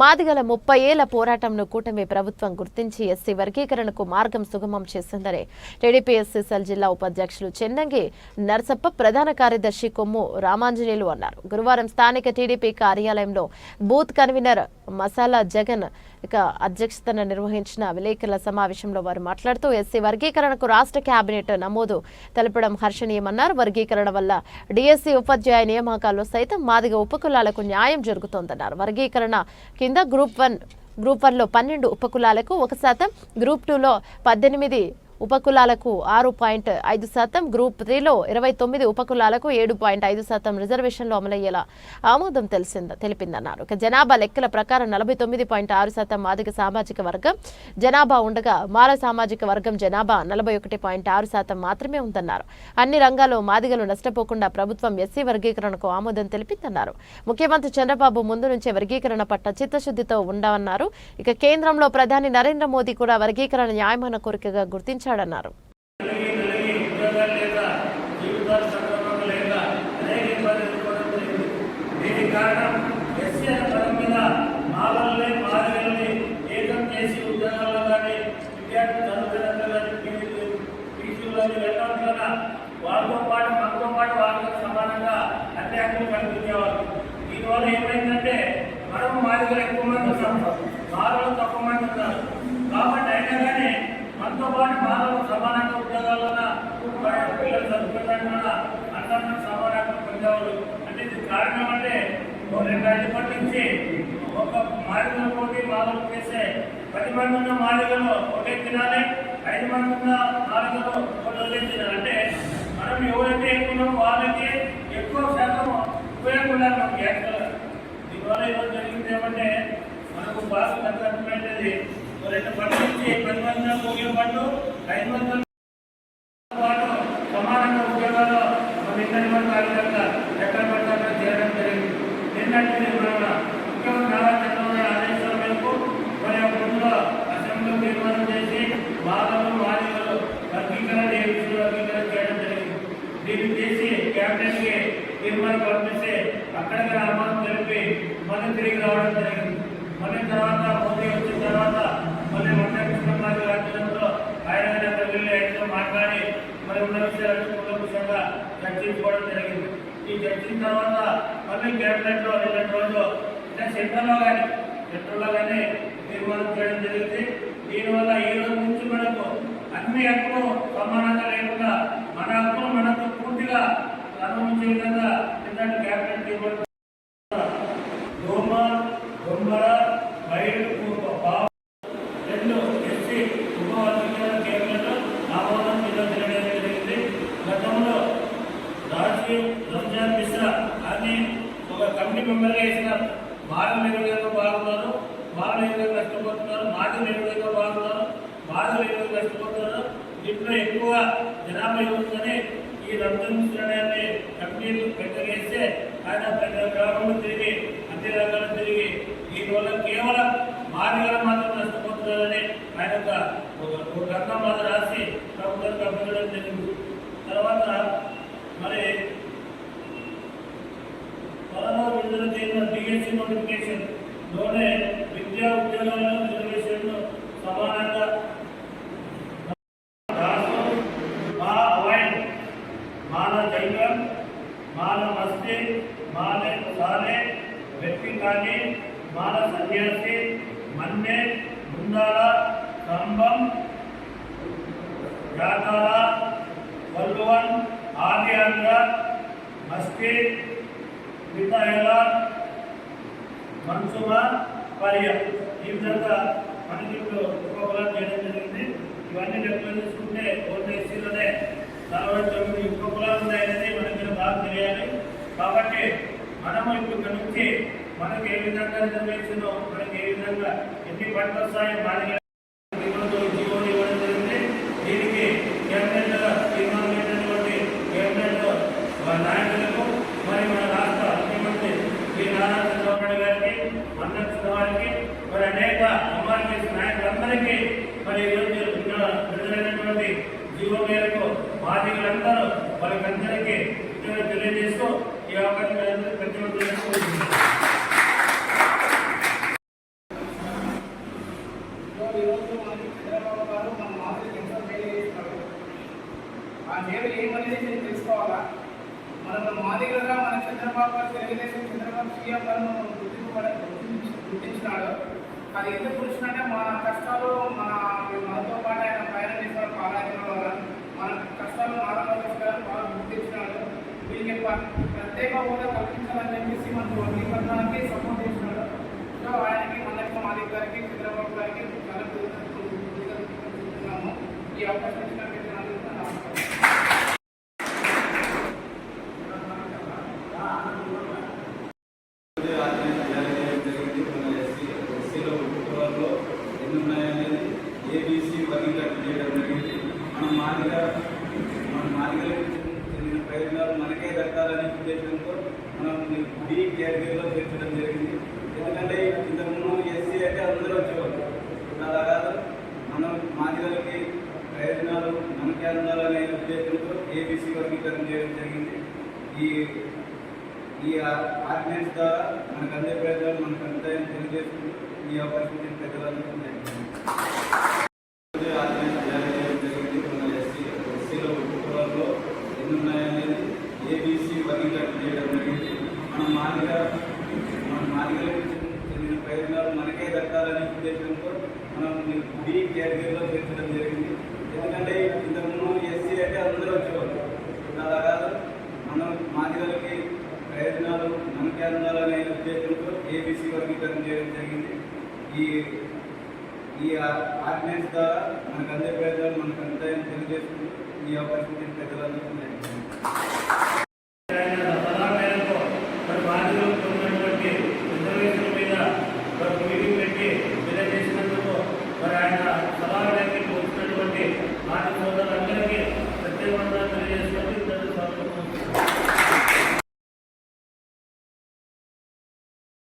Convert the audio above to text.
మాదిగల ముప్పై ఏళ్ళ పోరాటంను కూటమి ప్రభుత్వం గుర్తించి ఎస్సీ వర్గీకరణకు మార్గం సుగమం చేసిందని టీడీపీ ఎస్సీసీఎల్ జిల్లా ఉపాధ్యక్షులు చెన్నంగి నర్సప్ప ప్రధాన కార్యదర్శి కొమ్ము రామాంజనేయులు అన్నారు. గురువారం స్థానిక టీడీపీ కార్యాలయంలో బూత్ కన్వీనర్ మసాలా జగన్ ఇక అధ్యక్షతన నిర్వహించిన విలేకరుల సమావేశంలో వారు మాట్లాడుతూ ఎస్సీ వర్గీకరణకు రాష్ట్ర కేబినెట్ నమోదు తెలపడం హర్షణీయమన్నారు. వర్గీకరణ వల్ల డిఎస్సీ ఉపాధ్యాయ నియామకాల్లో సైతం మాదిగ ఉపకులాలకు న్యాయం జరుగుతోందన్నారు. వర్గీకరణ కింద గ్రూప్ వన్ గ్రూప్ వన్లో పన్నెండు ఉపకులాలకు ఒక శాతం గ్రూప్ టూలో పద్దెనిమిది ఉపకులాలకు ఆరు పాయింట్ ఐదు శాతం గ్రూప్ త్రీలో ఇరవై తొమ్మిది ఉపకులాలకు ఏడు పాయింట్ ఐదు శాతం రిజర్వేషన్లు అమలయ్యేలా ఆమోదం తెలిసింద తెలిపిందన్నారు. ఇక జనాభా లెక్కల ప్రకారం నలభై తొమ్మిది పాయింట్ ఆరు శాతం మాదిక సామాజిక వర్గం జనాభా ఉండగా మాల సామాజిక వర్గం జనాభా నలభై ఒకటి పాయింట్ ఆరు శాతం మాత్రమే ఉందన్నారు. అన్ని రంగాల్లో మాదిగలు నష్టపోకుండా ప్రభుత్వం ఎస్సీ వర్గీకరణకు ఆమోదం తెలిపిందన్నారు. ముఖ్యమంత్రి చంద్రబాబు ముందు నుంచే వర్గీకరణ పట్ల చిత్తశుద్ధితో ఉండవన్నారు. ఇక కేంద్రంలో ప్రధాని నరేంద్ర మోదీ కూడా వర్గీకరణ న్యాయమైన కోరికగా గుర్తించారు. కలిగి కారణం మీద చేసి కానీ విద్యార్థులు కానీ వాళ్ళతో పాటు మనతో పాటు వాళ్ళతో సమానంగా అన్ని హక్కులు కల్పించేవారు దీనివల్ల ఏమైందంటే మనం మాదిగలు ఎక్కువ మంది ఉన్నాం మాలలు తక్కువ మంది ఉన్నారు కాబట్టి అయినా కానీ మనతో పాటు మానవులు సమానంగా ఉద్యోగాలన్న పిల్లలు చదువుకోవడానికి అందరూ సమానంగా పొందేవాళ్ళు అంటే ఇది కారణం అంటే రెండు ఐదు మంది నుంచి ఒక మాదిగలు పోటీ మాలలు చేసే పది మంది ఉన్న మాదిగలు ఒకే తినాలి ఐదు మంది ఉన్న మాదిగలు ఒకటి తినాలి. అంటే మనం ఎవరైతే ఎక్కువ వాళ్ళకి ఎక్కువ శాతం ఉపయోగపడాలి మనకి యాక్చువల్గా. దీనివల్ల ఈరోజు జరిగింది ఏమంటే మనకు బాగా అర్థమైనది రెండు మంది ముగిన రైతు బంధువులు పాటు సమానంగా ఉద్యోగాలు మన మంది కార్యకర్త ఎక్కడ పడితే అక్కడ జరిగింది. ఏంటంటే ముఖ్యమంత్రి నారా చంద్రబాబు ఆదేశాల మేరకు మరి ఆ తీర్మానం చేసి బాధలు వర్గీకరణ వర్గీకరణ చేయడం జరిగింది. దీన్ని చేసి తీర్మానం పంపిస్తే అక్కడికి తెలిపి తిరిగి రావడం జరిగింది. మళ్ళీ తర్వాత మోదీ వచ్చిన తర్వాత మళ్ళీ వంద కృష్ణమారి రాజ్యంలో ఆయన అక్కడ వెళ్ళి ఆయనతో మాట్లాడి మరి ఉన్న విషయాలను కూలంకుషంగా చర్చించుకోవడం జరిగింది ఈ చర్చించిన తర్వాత మళ్ళీ కేబినెట్లో నిన్నటి రోజు అంటే సెంటర్లో కానీ సెంటర్లో కానీ తీర్మానం చేయడం జరిగింది. దీనివల్ల ఈ రోజు నుంచి మనకు అన్ని హక్కులు సమానంగా లేకుండా మన హక్కులు మనకు పూర్తిగా అనుభవించే విధంగా నిన్నటి కేబినెట్ తీర్మానం దోమ దొంగర బయలు బావ రెండు ఎస్సీ ఉపవర్గీకరణ కేంద్రంలో ఆమోదం చెందడం జరిగింది గతంలో రాజీవ్ రంజాన్ మిశ్రా అని ఒక కమిటీ మెంబర్గా వేసినారు వాళ్ళు నిర్వహణలో బాగున్నారు వాళ్ళు నిర్వహణ కష్టపడుతున్నారు. మాటలు నిర్వహణలో బాగున్నారు బాధలు నిర్వహణ కష్టపడుతున్నారు. దీంట్లో ఎక్కువ జనాభా ఉందని ఈ రంజాన్ మిశ్రాన్ని కమిటీలు పెట్టగేస్తే ఆయన పెద్ద గ్రామంలో తిరిగి అన్ని రంగాలు తిరిగి దీనివల్ల కేవలం మార్గాలు మాత్రం నష్టపోతున్నారని ఆయన ఒక ఒక- ఒక గ్రంథం మాత్రం రాసి ప్రభుత్వానికి పంపించడం జరిగింది తర్వాత మరి త్వరలో విడుదల చేసిన డిఎస్సి నోటిఫికేషన్లోనే విద్యా ఉద్యోగాల్లో రిజర్వేషన్లు సమానంగా రాసు మా అవాయిడ్ మాన జైగం మాన మస్తి మానే సానే వ్యక్తి కానీ మాన సన్యాసి మన్నె ముందాల స్తంభం యాతాల వల్లువన్ ఆది ఆంధ్ర మస్తి మితాయల మన్సుమ పర్య. ఈ విధంగా మనకి ఉపకులం చేయడం జరిగింది. ఇవన్నీ లెక్కలు చేసుకుంటే ఓల్డ్ ఎస్సీలోనే నలభై తొమ్మిది ఉపకులాలు ఉన్నాయనేది మనకి బాగా తెలియాలి. కాబట్టి మనము ఇప్పుడు నుంచి మనకి ఏ విధంగా రిజర్వేషన్ మనకి ఏ విధంగా ఎన్ని పంటలు వస్తాయో మనకి దీనికి నాయకులకు మరి మన వారికి అందరికీ అనేక మరి విడుదలైనటువంటి జీవో మేరకు బాధితులందరూ వాళ్ళకందరికీ తెలియజేసి ఆ మేలు ఏమనేది నేను తెలుసుకోవాలా మన మాదిరిగా మన చంద్రబాబు గారు తెలుగుదేశం చంద్రబాబు సీఎం గారు గుర్తింపబడ గుర్తించి- గుర్తించినాడు అది ఎందుకు గుర్తించినంటే మన కష్టాలు మన మనతో పాటు ఆయన పైన చేసిన పారాయణ మన కష్టాలు నారా లోకేష్ గారు బాగా గుర్తించినాడు వీళ్ళకి ప- ప్రత్యేక హోదా కల్పించాలని చెప్పేసి మనకు వర్గీకరణకి సపోర్ట్ చేసినాడు సో ఆయనకి మనకి మాదిక్ గారికి చంద్రబాబు గారికి చాలా కృతజ్ఞతలు తెలుపుతున్నాము ఈ అవకాశం మనకే ఉద్దేశంతో మనం డి కేటగిరీలో చేర్చడం జరిగింది. ఎందుకంటే ఇంతకుముందు ఎస్సీ అంటే అందరూ వచ్చేవాళ్ళు. అలా కాదు మనం మాదిగలకి ప్రయోజనాలు మనకే అందాలనే ఉద్దేశంతో ఏబీసీ వర్గీకరణ చేయడం జరిగింది. ఈ ఈ ఆర్డినెన్స్ ద్వారా మనకు అందే ప్రయోజనాలు మనకు అందాయని తెలియజేసుకుంటూ ఈ అవకాశం ఇచ్చిన ప్రజలందరికీ ధన్యవాదాలు. ఆర్డినెన్స్ జారీ చేయడం జరిగింది మన ఎస్సీ ఎస్సీలో కుటుంబాల్లో ఎన్ని ఉన్నాయనేది ఏబీసీ వర్గీకరణ చేయడం జరిగింది మనం మాదిగా మన మాదిగలకు చెందిన ప్రయోజనాలు మనకే దక్కాలనే ఉద్దేశంతో మనం డి కేటగిరీలో చేర్చడం జరిగింది. ఎందుకంటే ఇంతకుముందు ఎస్సీ అంటే అందరూ వచ్చేవాళ్ళు. అలా కాదు. మనం మాదిగలకి ప్రయోజనాలు మనకే అనే ఉద్దేశంతో ఏబీసీ వర్గీకరణ చేయడం జరిగింది. ఈ ఈ ఆర్డినెన్స్ ద్వారా మనకు అందే ప్రయోజనాలు మనకు అంతాయని తెలియజేసుకుంటూ ఈ అవకాశం ఇచ్చిన ప్రజలందరికీ